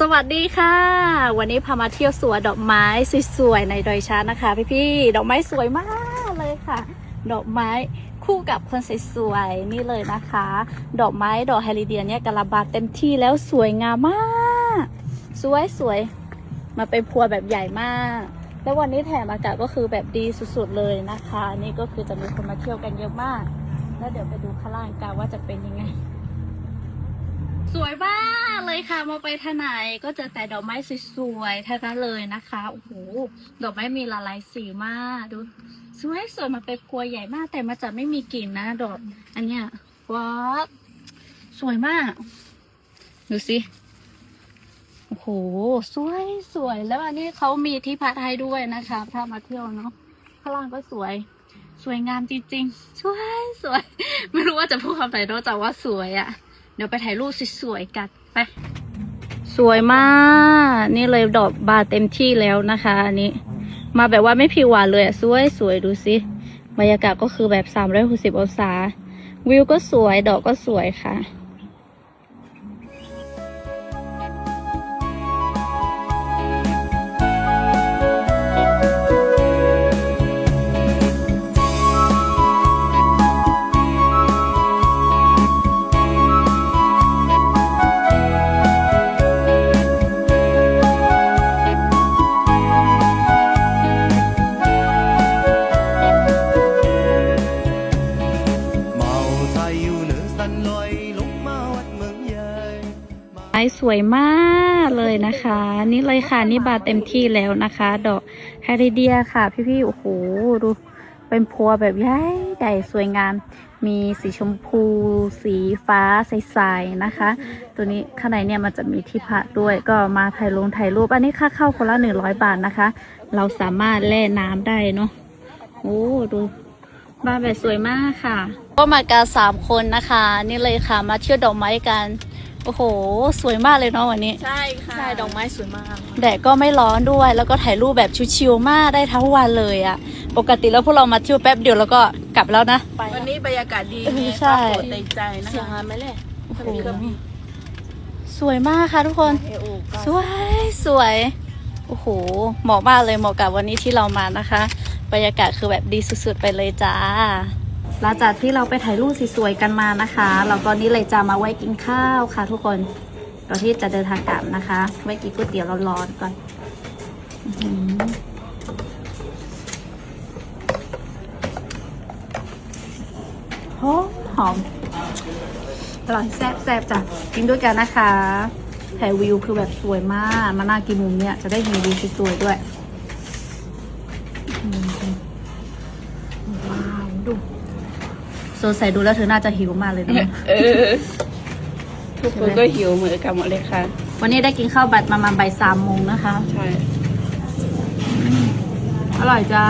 สวัสดีค่ะ วันนี้พามาเที่ยวสวนดอกไม้สวยๆในดอยช้างนะคะพี่ๆดอกไม้สวยมากเลยค่ะ ดอกไม้คู่กับคนสวยๆนี่เลยนะคะ ดอกไม้ดอกไฮริเดียนเนี่ยกระบาดเต็มที่แล้วสวยงามมากสวยๆมาเป็นพวแบบใหญ่มาก แล้ววันนี้แถมอากาศก็คือแบบดีสุดๆเลยนะคะ นี่ก็คือจะมีคนมาเที่ยวกันเยอะมาก แล้วเดี๋ยวไปดูข้างล่างกันว่าจะเป็นยังไง สวยมาก เลยค่ะมองไปทาไหนก็เจอแต่ดอกไม้สวยๆทั้งนั้นเลยนะคะโอ้โหดอกไม้มีหลายสีมากดูสวยสวยมาเป็นพวใหญ่มาก แต่มันจะไม่มีกลิ่นนะดอก อันเนี้ยว้าสวยมากดูสิโอ้โหสวยสวยแล้วอันนี้เขามีที่พักให้ด้วยนะคะถ้ามาเที่ยวเนาะข้างล่างก็สวยสวยงามจริงๆ สวยสวย ไม่รู้ว่าจะพูดคำไหนนอกจากว่าสวยอะ เดี๋ยวไปถ่ายรูปสวยๆกันไป สวยมาก นี่เลยดอกบานเต็มที่แล้วนะคะอันนี้ มาแบบว่าไม่ผิวหวานเลยอะสวยสวยดูสิบรรยากาศก็คือแบบ360องศาวิวก็สวยดอกก็สวยค่ะ ไม้สวยมากเลยนะคะ นี่เลยค่ะนี่บานเต็มที่แล้วนะคะ ดอกไฮริเดียค่ะ พี่ๆโอ้โหดูเป็นพัวแบบใหญ่ใหญ่สวยงาม มีสีชมพู สีฟ้าใสๆนะคะ ตัวนี้ข้างในเนี่ยมันจะมีที่พักด้วยก็มาถ่ายลงถ่ายรูป อันนี้ค่าเข้าคนละหนึ่งร้อยบาทนะคะ เราสามารถแล่น้ำได้เนาะโอ้ดูบ้านแบบสวยมากค่ะ ก็มากันสามคนนะคะ นี่เลยค่ะมาเที่ยวดอกไม้กัน โอ้โห สวยมากเลยเนาะวันนี้ ใช่ค่ะใช่ดอกไม้สวยมาก แดดก็ไม่ร้อนด้วย แล้วก็ถ่ายรูปแบบชิวๆมากได้ทั้งวันเลยอะปกติแล้วพวกเรามาเที่ยวแป๊บเดียวแล้วก็กลับแล้วนะ วันนี้บรรยากาศดีเออไงใช่ก็โปรดในใจนะคะเสียงงานไหมเลยโอ้โหสวยมากค่ะทุกคนเอโอก็สวยสวยโอ้โหเหมาะมากเลยเหมาะกับวันนี้ที่เรามานะคะ บรรยากาศคือแบบดีสุดๆไปเลยจ้า หลังจากที่เราไปถ่ายรูปสวยๆกันมานะคะเราก็นี่เลยจะมาไว้กินข้าวค่ะ ทุกคนก่อนที่จะเดินทางกลับนะคะ ไว้กินก๋วยเตี๋ยวร้อนๆก่อนหอมหอมอร่อยแซ่บแซ่บจ้ะกินด้วยกันนะคะถ่ายวิวคือแบบสวยมากมานั่งกินมุมเนี้ยจะได้เห็นวิวสวยๆด้วยว้าวดู โซใส่ดูแล้วเธอน่าจะหิวมากเลยนะเออทุกคนก็หิวเหมือนกันหมดเลยค่ะ วันนี้ได้กินข้าวบัดประมาณบ่ายสามโมงนะคะ ใช่ อร่อยจ้า